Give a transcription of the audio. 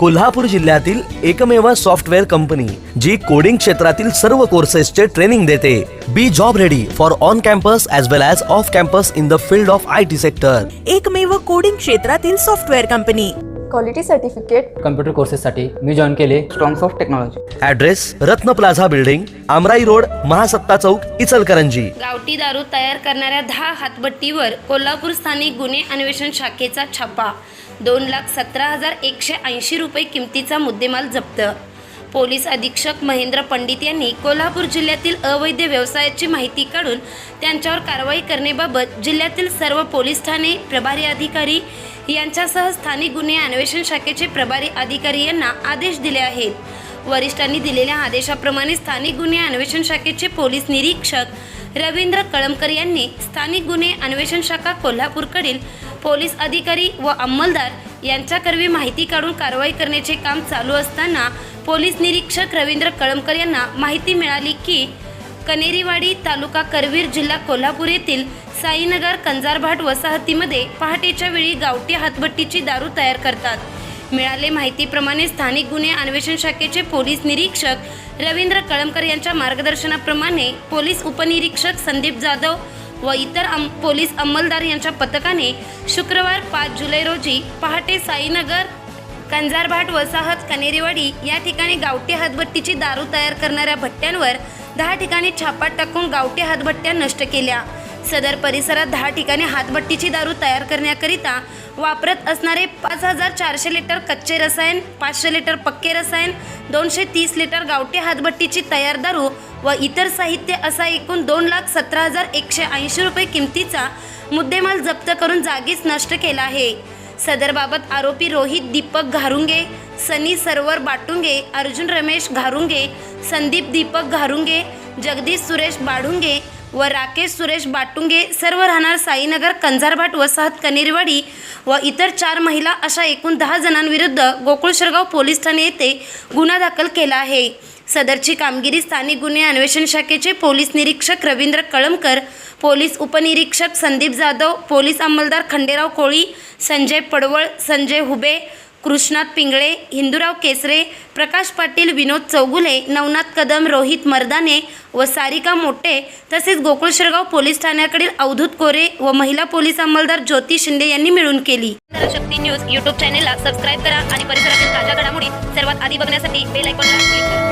कोल्हापूर जिल्ह्यातील एकमेव software company जी coding क्षेत्रातील सर्व कोर्सेसचे ट्रेनिंग देते. Be job ready for on campus as well as off campus in the field of I T sector एकमेव coding क्षेत्रातील software company. Quality certificate computer कोर्सेससाठी मी join केले. Strongs of technology address Ratna plaza building Amrai road Mahasatta chowk Ichalkaranji. गावठी दारू तयार करणाऱ्या दहा हातभट्टीवर कोल्हापूर स्थानिक गुन्हे अन्वेषण शाखेचा छापा. दोन लाख सतरा हजार एकशे ऐंशी रुपये किमतीचा मुद्देमाल जप्त. पोलीस अधीक्षक महेंद्र पंडित यांनी कोल्हापूर जिल्ह्यातील अवैध व्यवसायाची माहिती काढून त्यांच्यावर कारवाई करण्याबाबत जिल्ह्यातील सर्व पोलीस ठाणे प्रभारी अधिकारी यांच्यासह स्थानिक गुन्हे अन्वेषण शाखेचे प्रभारी अधिकारी यांना आदेश दिले आहेत. वरिष्ठांनी दिलेल्या आदेशाप्रमाणे स्थानिक गुन्हे अन्वेषण शाखेचे पोलीस निरीक्षक रवींद्र कळमकर यांनी स्थानिक गुन्हे अन्वेषण शाखा कोल्हापूरकडील पोलीस अधिकारी व अंमलदार यांच्याकरवी माहिती काढून कारवाई करण्याचे काम चालू असताना पोलीस निरीक्षक रवींद्र कळमकर यांना माहिती मिळाली की कनेरीवाडी तालुका करवीर जिल्हा कोल्हापूर येथील साईनगर कंजारभाट वसाहतीमध्ये पहाटेच्या वेळी गावठी हातभट्टीची दारू तयार करतात. मिळाले माहितीप्रमाणे स्थानिक गुन्हे अन्वेषण शाखेचे पोलीस निरीक्षक रवींद्र कळमकर यांच्या मार्गदर्शनाप्रमाणे पोलीस उपनिरीक्षक संदीप जाधव व इतर अम पोलीस अंमलदार यांच्या पथकाने शुक्रवार पाच जुलै रोजी पहाटे साईनगर कंजारभाट वसाहत कनेरीवाडी या ठिकाणी गावठी हातभट्टीची दारू तयार करणाऱ्या भट्ट्यांवर दहा ठिकाणी छापा टाकून गावठी हातभट्ट्या नष्ट केल्या. सदर परिसरात दहा ठिकाणी हातभट्टीची दारू तयार करण्याकरिता वापरत असणारे पाच हजार चारशे लिटर कच्चे रसायन पाचशे लिटर पक्के रसायन दोनशे तीस लिटर गावठी हातभट्टीची तयार दारू व इतर साहित्य असा एकूण दोन लाख सतरा हजार एकशे ऐंशी रुपये किमतीचा मुद्देमाल जप्त करून जागीच नष्ट केला आहे. सदरबाबत आरोपी रोहित दीपक घारुंगे सनी सरवर बाटुंगे अर्जुन रमेश घारुंगे संदीप दीपक घारुंगे जगदीश सुरेश बाढुंगे व राकेश सुरेश बाटुंगे सर्व राहणार साईनगर कंजारभाट वसाहत कनेरवाडी व इतर चार महिला अशा एकूण दहा जणांविरुद्ध गोकुळशरगाव पोलीस ठाणे येथे गुन्हा दाखल केला आहे. सदरची कामगिरी स्थानिक गुन्हे अन्वेषण शाखेचे पोलीस निरीक्षक रवींद्र कळमकर पोलीस उपनिरीक्षक संदीप जाधव पोलीस अंमलदार खंडेराव कोळी संजय पडवळ संजय हुबे कृष्णात पिंगळे हिंदूराव केसरे प्रकाश पाटील विनोद चौगुले नवनाथ कदम रोहित मर्दाने व सारिका मोटे तसेच गोकुळ शिरगाव पोलीस ठाण्याकडील अवधूत कोरे व महिला पोलीस अंमलदार ज्योती शिंदे यांनी मिळून केली. शक्ती न्यूज युट्यूब चॅनेलला सबस्क्राईब करा आणि परिसरातील ताज्या घडामोडी सर्वात आधी बघण्यासाठी बेल आयकॉनला क्लिक करा.